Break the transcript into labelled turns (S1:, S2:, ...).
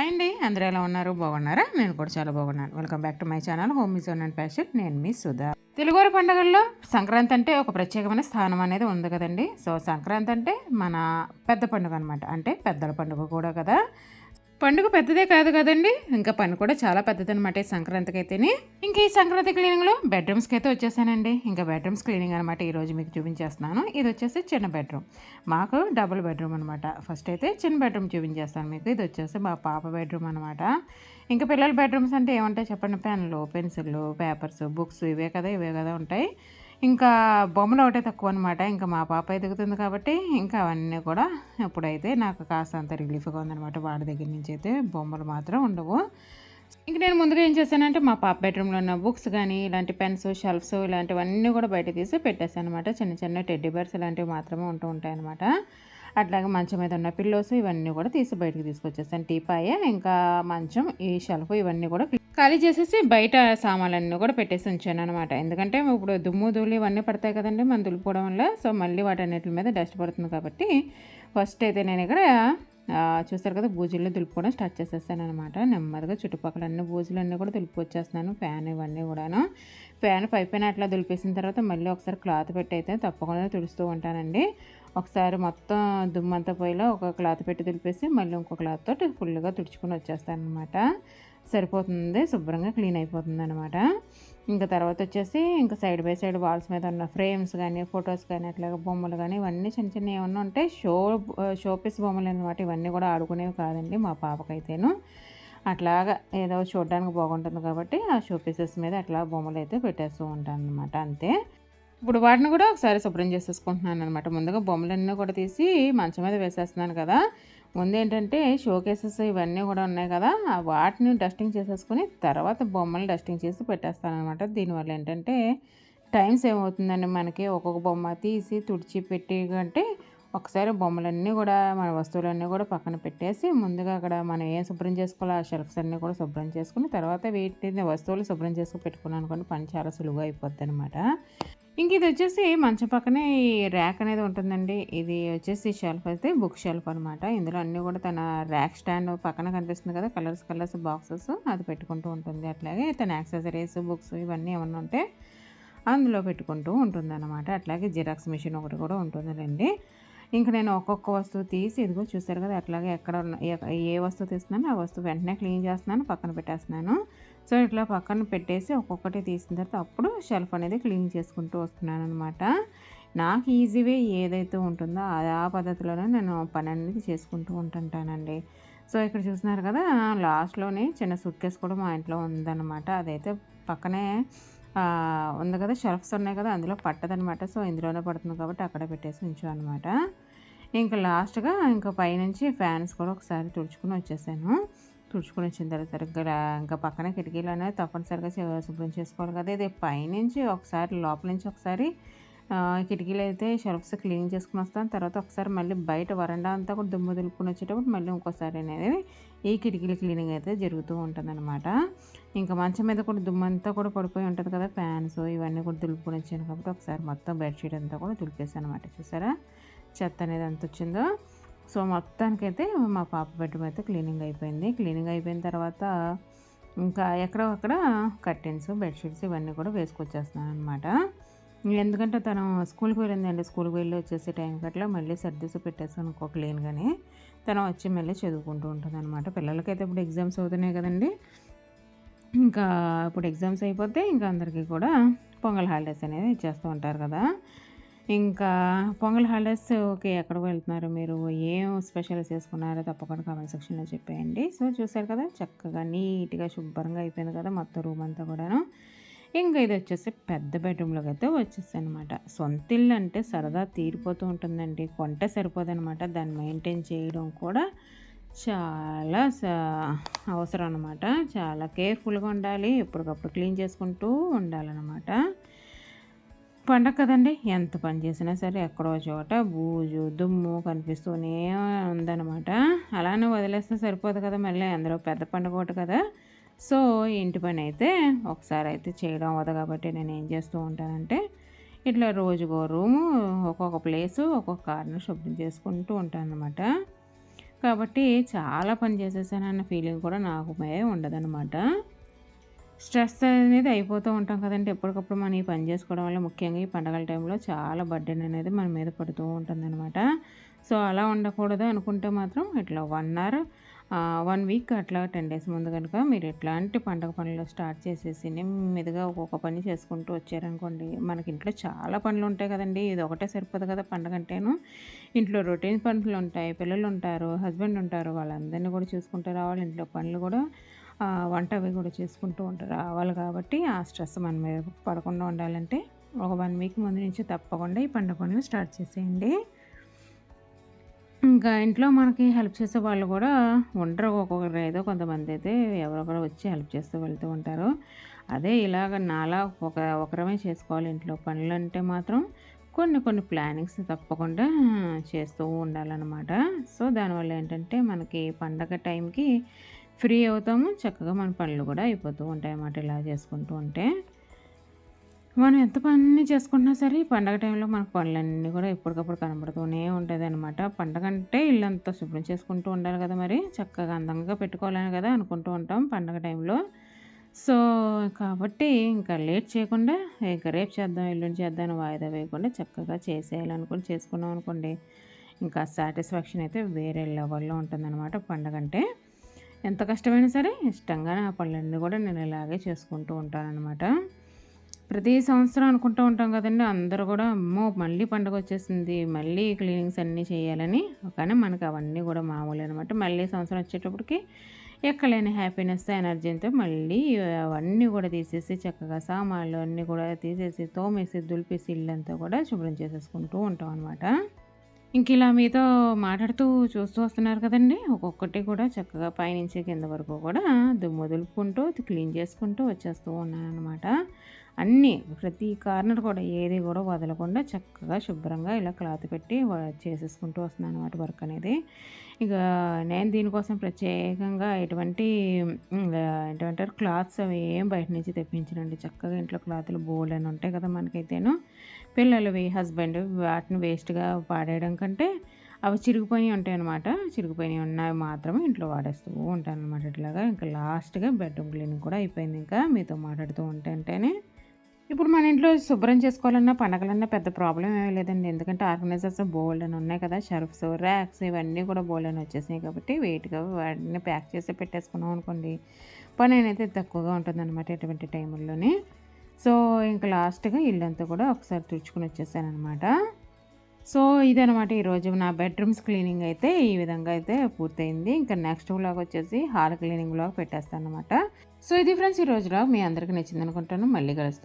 S1: Hi అండి. అందరూ ఎలా ఉన్నారు? బాగున్నారా? నేను కూడా చాలా బాగున్నాను. Welcome back to my channel home me and fashion నేను మీ సుధా. తెలుగువారి పండుగల్లో సంక్రాంతి అంటే ఒక ప్రత్యేకమైన స్థానం అనేది ఉంది కదండి. సో సంక్రాంతి అంటే మన పెద్ద పండుగ అనమాట అంటే పెద్దల పండుగ కూడా కదా. పండుగ పెద్దదే కాదు కదండి? ఇంకా పని కూడా చాలా పెద్దది అనమాట ఈ సంక్రాంతికి అయితేనే ఇంకా ఈ సంక్రాంతి క్లీనింగ్లో బెడ్రూమ్స్కి అయితే వచ్చేసానండి. ఇంకా బెడ్రూమ్స్ క్లీనింగ్ అనమాట ఈరోజు మీకు చూపించేస్తున్నాను. ఇది వచ్చేసి చిన్న బెడ్రూమ్ మాకు డబుల్ బెడ్రూమ్ అనమాట. ఫస్ట్ అయితే చిన్న బెడ్రూమ్ చూపించేస్తాను మీకు. ఇది వచ్చేసి మా పాప బెడ్రూమ్ అనమాట. ఇంకా పిల్లల బెడ్రూమ్స్ అంటే ఏముంటాయి చెప్పండి? పెన్లు పెన్సిళ్ళు పేపర్స్ బుక్స్ ఇవే కదా ఇవే కదా ఉంటాయి. ఇంకా బొమ్మలు ఒకటే తక్కువ అనమాట ఇంకా మా పాప ఎదుగుతుంది కాబట్టి ఇంకా అవన్నీ కూడా ఇప్పుడైతే నాకు కాస్త అంత రిలీఫ్గా ఉందనమాట వాడి దగ్గర నుంచి అయితే బొమ్మలు మాత్రం ఉండవు. ఇంక నేను ముందుగా ఏం చేశానంటే మా పాప బెడ్రూమ్లో ఉన్న బుక్స్ కానీ ఇలాంటి పెన్స్ షెల్ఫ్స్ ఇలాంటివన్నీ కూడా బయట తీసి పెట్టేశాను అనమాట చిన్న చిన్న టెడ్డీ బర్స్ ఇలాంటివి మాత్రమే ఉంటూ ఉంటాయి అనమాట అట్లాగే మంచం మీద ఉన్న పిల్లోస్ ఇవన్నీ కూడా తీసి బయటకు తీసుకొచ్చేసాను. టీపాయ ఇంకా మంచం ఈ షెల్ఫ్ ఇవన్నీ కూడా ఖాళీ చేసేసి బయట సామాన్లన్నీ కూడా పెట్టేసి ఉంచాను అనమాట ఎందుకంటే ఇప్పుడు దుమ్ము ధూళి ఇవన్నీ పడతాయి కదండి మనం దులుపుకోవడం వల్ల. సో మళ్ళీ వాటన్నిటి మీద డస్ట్ పడుతుంది కాబట్టి ఫస్ట్ అయితే నేను ఇక్కడ చూస్తారు కదా బూజుల్లో దులుపుకోవడం స్టార్ట్ చేసేస్తాను అనమాట నెమ్మదిగా చుట్టుపక్కల అన్ని బూజులన్నీ కూడా దులుపుకొచ్చేస్తున్నాను ఫ్యాన్ ఇవన్నీ కూడాను. ఫ్యాన్ పైపైన అట్లా దులిపేసిన తర్వాత మళ్ళీ ఒకసారి క్లాత్ పెట్టి అయితే తప్పకుండా తుడుస్తూ ఉంటానండి. ఒకసారి మొత్తం దుమ్మంతా పోయిలో ఒక క్లాత్ పెట్టి దులిపేసి మళ్ళీ ఇంకో క్లాత్ తోటి ఫుల్గా తుడుచుకొని వచ్చేస్తాను అనమాట సరిపోతుంది శుభ్రంగా క్లీన్ అయిపోతుంది అనమాట ఇంకా తర్వాత వచ్చేసి ఇంకా సైడ్ బై సైడ్ వాల్స్ మీద ఉన్న ఫ్రేమ్స్ కానీ ఫొటోస్ కానీ అట్లాగే బొమ్మలు కానీ ఇవన్నీ చిన్న చిన్న ఏమన్నా ఉంటే షో షోపీస్ బొమ్మలు అనమాట ఇవన్నీ కూడా ఆడుకునేవి కాదండి మా పాపకైతేను. అట్లాగా ఏదో చూడడానికి బాగుంటుంది కాబట్టి ఆ షోపీసెస్ మీద అట్లా బొమ్మలు అయితే పెట్టేస్తూ ఉంటాను అనమాట అంతే. ఇప్పుడు వాటిని కూడా ఒకసారి శుభ్రం చేసేసుకుంటున్నాను అనమాట ముందుగా బొమ్మలన్నీ కూడా తీసి మంచం మీద వేసేస్తున్నాను కదా ముందు ఏంటంటే షో కేసెస్ ఇవన్నీ కూడా ఉన్నాయి కదా వాటిని డస్టింగ్ చేసేసుకుని తర్వాత బొమ్మలు డస్టింగ్ చేసి పెట్టేస్తాను అనమాట దీనివల్ల ఏంటంటే టైం సేవ్ అవుతుందండి మనకి? ఒక్కొక్క బొమ్మ తీసి తుడిచి పెట్టి అంటే ఒకసారి బొమ్మలన్నీ కూడా మన వస్తువులన్నీ కూడా పక్కన పెట్టేసి ముందుగా అక్కడ మనం ఏం శుభ్రం చేసుకోవాలో ఆ షెల్ఫ్స్ అన్నీ కూడా శుభ్రం చేసుకుని తర్వాత వీటిని వస్తువులు శుభ్రం చేసుకుని పెట్టుకున్నాను అనుకోండి పని చాలా సులువుగా అయిపోద్ది అనమాట ఇంక ఇది వచ్చేసి మంచం పక్కనే ఈ ర్యాక్ అనేది ఉంటుందండి. ఇది వచ్చేసి షెల్ఫ్ అయితే బుక్ షెల్ఫ్ అనమాట ఇందులో అన్నీ కూడా తన ర్యాక్ స్టాండ్ పక్కన కనిపిస్తుంది కదా కలర్స్ కలర్స్ బాక్సెస్ అది పెట్టుకుంటూ ఉంటుంది. అట్లాగే తన యాక్సెసరీస్ బుక్స్ ఇవన్నీ ఏమన్నా ఉంటే అందులో పెట్టుకుంటూ ఉంటుంది అనమాట అట్లాగే జిరాక్స్ మిషన్ ఒకటి కూడా ఉంటుందండి ఇంకా నేను ఒక్కొక్క వస్తువు తీసి ఇదిగో చూసారు కదా అట్లాగే ఎక్కడ ఏ వస్తువు తీస్తున్నానో ఆ వస్తువు వెంటనే క్లీన్ చేస్తున్నాను పక్కన పెట్టేస్తున్నాను. సో ఇట్లా పక్కన పెట్టేసి ఒక్కొక్కటి తీసిన తర్వాత అప్పుడు షెల్ఫ్ అనేది క్లీన్ చేసుకుంటూ వస్తున్నాను అనమాట నాకు ఈజీవే ఏదైతే ఉంటుందో ఆ పద్ధతిలోనే నేను పని అనేది చేసుకుంటూ ఉంటుంటానండి. సో ఇక్కడ చూస్తున్నారు కదా లాస్ట్లోనే చిన్న సూట్ కేసు కూడా మా ఇంట్లో ఉందన్నమాట. అదైతే పక్కనే ఉంది కదా షెల్ఫ్స్ ఉన్నాయి కదా అందులో పట్టదనమాట సో ఇందులోనే పడుతుంది కాబట్టి అక్కడ పెట్టేసి ఉంచాం అనమాట ఇంకా లాస్ట్గా ఇంకా పైనుంచి ఫ్యాన్స్ కూడా ఒకసారి తుడుచుకుని వచ్చేసాను. తుడుచుకుని వచ్చిన తర్వాత సరిగ్గా ఇంకా పక్కన కిటికీలు అనేది తప్పనిసరిగా శుభ్రం చేసుకోవాలి కదా. ఇది పైనుంచి ఒకసారి లోపల నుంచి ఒకసారి కిటికీలు అయితే షెల్ఫ్స్ క్లీన్ చేసుకుని వస్తాను. తర్వాత ఒకసారి మళ్ళీ బయట వరండా అంతా కూడా దుమ్ము దులుపుకుని వచ్చేటప్పుడు మళ్ళీ ఇంకోసారి అనేది ఈ కిటికీల క్లీనింగ్ అయితే జరుగుతూ ఉంటుంది అనమాట ఇంకా మంచం మీద కూడా దుమ్ము అంతా కూడా పడిపోయి ఉంటుంది కదా. ఫ్యాన్స్ ఇవన్నీ కూడా దులుపుకొని వచ్చాను కాబట్టి ఒకసారి మొత్తం బెడ్షీట్ అంతా కూడా దులిపేసాను అనమాట చూసారా? చెత్త అనేది ఎంత వచ్చిందో సో మొత్తానికైతే మా పాప బెడ్రూమ్ అయితే క్లీనింగ్ అయిపోయింది. క్లీనింగ్ అయిపోయిన తర్వాత ఇంకా ఎక్కడో అక్కడ కర్టెన్స్ బెడ్షీట్స్ ఇవన్నీ కూడా వేసుకొచ్చేస్తున్నాను అనమాట ఎందుకంటే తను స్కూల్కి వెళ్ళిందండి. స్కూల్కి వెళ్ళి వచ్చేసే టైంకి అట్లా మళ్ళీ సర్దిసి పెట్టేసాను ఇంకో క్లీన్గానే. తను వచ్చి మళ్ళీ చదువుకుంటూ ఉంటుంది అనమాట పిల్లలకైతే ఇప్పుడు ఎగ్జామ్స్ అవుతున్నాయి కదండి. ఇంకా ఇప్పుడు ఎగ్జామ్స్ అయిపోతే ఇంకా అందరికీ కూడా పొంగల్ హాలిడేస్ అనేది ఇచ్చేస్తూ ఉంటారు కదా. ఇంకా పొంగల్ హాలిడేస్ ఓకే ఎక్కడికి వెళ్తున్నారు మీరు? ఏం స్పెషల్ చేసుకున్నారో? తప్పకుండా కామెంట్ సెక్షన్లో చెప్పేయండి. సో చూసారు కదా చక్కగా నీట్గా శుభ్రంగా అయిపోయింది కదా మొత్తం రూమ్ అంతా కూడాను. ఇంకా ఇది వచ్చేసి పెద్ద బెడ్రూమ్లోకి అయితే వచ్చేసి అనమాట సొంత ఇల్లు అంటే సరదా తీరిపోతూ ఉంటుందండి. కొంటే సరిపోదనమాట దాన్ని మెయింటైన్ చేయడం కూడా చాలా అవసరం అనమాట చాలా కేర్ఫుల్గా ఉండాలి. ఎప్పటికప్పుడు క్లీన్ చేసుకుంటూ ఉండాలన్నమాట. పండగ కదండి. ఎంత పని చేసినా సరే ఎక్కడో చోట బూజు దుమ్ము కనిపిస్తూనే ఉందన్నమాట. అలానే వదిలేస్తే సరిపోదు కదా మళ్ళీ. అందులో పెద్ద పండుగ ఒకటి కదా. సో ఇంటి పని అయితే ఒకసారి అయితే చేయడం అవ్వదు కాబట్టి నేను ఏం చేస్తూ ఉంటానంటే ఇట్లా రోజుకో రూము ఒక్కొక్క ప్లేసు ఒక్కొక్క కార్నర్ శుభ్రం చేసుకుంటూ ఉంటాను అనమాట కాబట్టి చాలా పని చేసేసానన్న ఫీలింగ్ కూడా నాకు ఉండదనమాట స్ట్రెస్ అనేది అయిపోతూ ఉంటాం కదండి. ఎప్పటికప్పుడు మనం ఈ పని చేసుకోవడం వల్ల ముఖ్యంగా ఈ పండగల టైంలో చాలా బర్డెన్ అనేది మన మీద పడుతూ ఉంటుందన్నమాట. సో అలా ఉండకూడదు అనుకుంటే మాత్రం ఇట్లా వన్ అవర్ వన్ వీక్ అట్లా టెన్ డేస్ ముందు కనుక మీరు ఎట్లాంటి పండగ పనులు స్టార్ట్ చేసేసి మీదుగా ఒక్కొక్క పని చేసుకుంటూ వచ్చారనుకోండి మనకి ఇంట్లో చాలా పనులు ఉంటాయి కదండి. ఇది ఒకటే సరిపోదు కదా పండగ అంటేను. ఇంట్లో రొటీన్ పనులు ఉంటాయి పిల్లలు ఉంటారు హస్బెండ్ ఉంటారు వాళ్ళందరినీ కూడా చూసుకుంటూ రావాలి. ఇంట్లో పనులు కూడా వంట అవి కూడా చేసుకుంటూ ఉంటారు రావాలి కాబట్టి ఆ స్ట్రెస్ మన మీద పడకుండా ఉండాలంటే ఒక వన్ వీక్ ముందు నుంచి తప్పకుండా ఈ పండుగ పనులు స్టార్ట్ చేసేయండి. ఇంకా ఇంట్లో మనకి హెల్ప్ చేసే వాళ్ళు కూడా ఉండరు. ఒక్కొక్కరు ఏదో కొంతమంది అయితే ఎవరొకరు వచ్చి హెల్ప్ చేస్తూ వెళ్తూ ఉంటారు. అదే ఇలాగ నాలా ఒక ఒకరమే చేసుకోవాలి ఇంట్లో పనులు అంటే మాత్రం కొన్ని కొన్ని ప్లానింగ్స్ తప్పకుండా చేస్తూ ఉండాలన్నమాట. సో దానివల్ల ఏంటంటే మనకి పండగ టైంకి ఫ్రీ అవుతాము చక్కగా మన పనులు కూడా అయిపోతూ ఉంటాయి అన్నమాట ఇలా చేసుకుంటూ ఉంటే. మనం ఎంత పని చేసుకుంటున్నా సరే పండగ టైంలో మనకు పనులన్నీ కూడా ఎప్పటికప్పుడు కనబడుతూనే ఉంటుంది అనమాట పండగ అంటే ఇల్లంతా శుభ్రం చేసుకుంటూ ఉండాలి కదా మరి. చక్కగా అందంగా పెట్టుకోవాలని కదా అనుకుంటూ ఉంటాం పండగ టైంలో. సో కాబట్టి ఇంకా లేట్ చేయకుండా ఇంకా రేపు చేద్దాం ఎల్లుండి చేద్దాం వాయిదా వేయకుండా చక్కగా చేసేయాలనుకుని చేసుకున్నాం అనుకోండి. ఇంకా సాటిస్ఫాక్షన్ అయితే వేరే లెవెల్లో ఉంటుందన్నమాట పండగ అంటే. ఎంత కష్టమైనా సరే ఇష్టంగా ఆ పనులన్నీ కూడా నేను ఇలాగే చేసుకుంటూ ఉంటానన్నమాట. ప్రతి సంవత్సరం అనుకుంటూ ఉంటాం కదండి అందరూ కూడా అమ్మో మళ్ళీ పండుగ వచ్చేసింది మళ్ళీ క్లీనింగ్స్ అన్నీ చేయాలని. కానీ మనకు అవన్నీ కూడా మామూలు అనమాట మళ్ళీ సంవత్సరం వచ్చేటప్పటికి ఎక్కలేని హ్యాపీనెస్ ఎనర్జీతో మళ్ళీ అవన్నీ కూడా తీసేసి చక్కగా సామాన్లు అన్నీ కూడా తీసేసి తోమేసి దులిపేసి ఇల్లంతా కూడా శుభ్రం చేసేసుకుంటూ ఉంటాం అనమాట ఇంక ఇలా మీతో మాట్లాడుతూ చూస్తూ వస్తున్నారు కదండి. ఒక్కొక్కటి కూడా చక్కగా పైనుంచి కింద వరకు కూడా దుమ్ము దులుపుకుంటూ క్లీన్ చేసుకుంటూ వచ్చేస్తూ ఉన్నాను అనమాట అన్నీ ప్రతి కార్నర్ కూడా ఏది కూడా వదలకుండా చక్కగా శుభ్రంగా ఇలా క్లాత్ పెట్టి చేసేసుకుంటూ వస్తున్నాను అనమాట వర్క్ అనేది. ఇక నేను దీనికోసం ప్రత్యేకంగా ఎటువంటి ఏంటంటారు క్లాత్స్ అవి ఏం బయట నుంచి తెప్పించనండి. చక్కగా ఇంట్లో క్లాత్లు బోల్డ్ అని ఉంటాయి కదా మనకైతేను. పిల్లలవి హస్బెండ్ వాటిని వేస్ట్గా పాడేయడం కంటే అవి చిరిగిపోయి ఉంటాయి అనమాట చిరిగిపోయి ఉన్నవి మాత్రమే ఇంట్లో వాడేస్తూ ఉంటాను అనమాట ఇట్లాగా. ఇంకా లాస్ట్గా బెడ్రూమ్ క్లీనింగ్ కూడా అయిపోయింది ఇంకా మీతో మాట్లాడుతూ ఉంటే అంటేనే. ఇప్పుడు మన ఇంట్లో శుభ్రం చేసుకోవాలన్నా పండగలన్నా పెద్ద ప్రాబ్లం ఏమీ లేదండి. ఎందుకంటే ఆర్గనైజర్స్ బోల్డ్ అని ఉన్నాయి కదా షర్ఫ్స్ ర్యాక్స్ ఇవన్నీ కూడా బోల్డ్ అని వచ్చేసినాయి కాబట్టి వెయిట్గా వాటిని ప్యాక్ చేసి పెట్టేసుకున్నాం అనుకోండి పని అనేది తక్కువగా ఉంటుంది అనమాట ఎటువంటి టైంలోనే సో ఇంకా లాస్ట్గా ఇల్లంతా కూడా ఒకసారి తుడుచుకుని వచ్చేసాను అనమాట సో ఇదనమాట ఈరోజు నా బెడ్రూమ్స్ క్లీనింగ్ అయితే ఈ విధంగా అయితే పూర్తయింది. ఇంకా నెక్స్ట్ వ్లాగ్ వచ్చేసి హాల్ క్లీనింగ్ వ్లాగ్ పెట్టేస్తాను అనమాట సో ఇది ఫ్రెండ్స్ ఈ రోజు మీ అందరికీ నచ్చింది అనుకుంటాను. మళ్ళీ కలుస్తాను